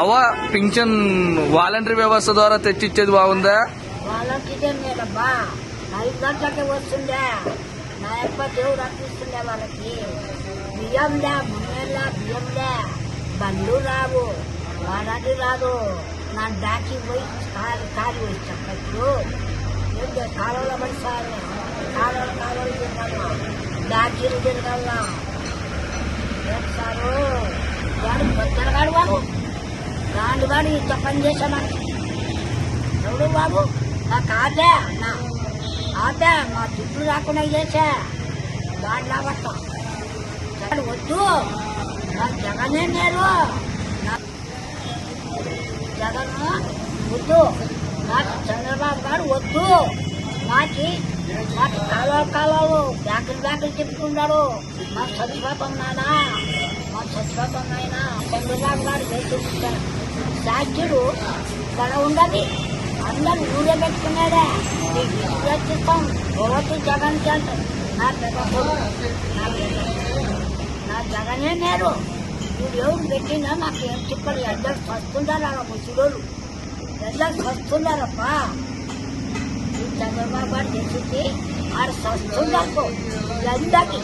అవ్వ pension voluntary వ్యవస్థ ద్వారా తెచ్చిచ్చేది బాగుందా? వాళ్ళకి ఇదే ఐదు గంటలకే వస్తుండే. నా యొక్క దేవుడు అనిపిస్తుండే వాళ్ళకి. బియ్యం లే బియ్యంలే బియ్యం లే. బండ్లు రావు. వాడది రాదు. నా డాకి పోయి కాలు కాలు వచ్చాం ఇప్పుడు. ఏంటో కాలువలో పడి సార్ కాలువలు కాలువలు తిరగాల డాకీలు తిరగాల ఏం సారు? వాడు బొత్తరగాడు బాబు వాడు ఇంత పని చేశామని ఎవడు బాబు? నా కాదే నా కాదే మా చుట్టూ రాకుండా చేసా. దాంట్లో పట్టం. జగన్ వద్దు. నా జగనే నేను. జగన్ వద్దు. నాకు చంద్రబాబు గారు వద్దు. మాకి మాకు కాలువలు కాలువలు బ్యాకులు బ్యాకులు చెప్పుకున్నాడు మా చచ్చిపోతాం నానా మా చచ్చిపోతాం నాయన. చంద్రబాబు గారు వేసి సాధ్యుడు ఇక్కడ ఉండదు అందరు ఊరే పెట్టుకున్నాడే. రచిస్తాం ఓటు జగన్ అంటారు నా పెద్ద నా జగనే నేరు నువ్వు ఎవరు పెట్టినా నాకు ఏం చెప్పాలి? ఎద్దరు వస్తున్నారా ముసలోళ్ళు? ఎద్దరు వస్తున్నారప్పా. చంద్రబాబు గారు తెచ్చింది ఆడు వస్తున్నారు ఎందకి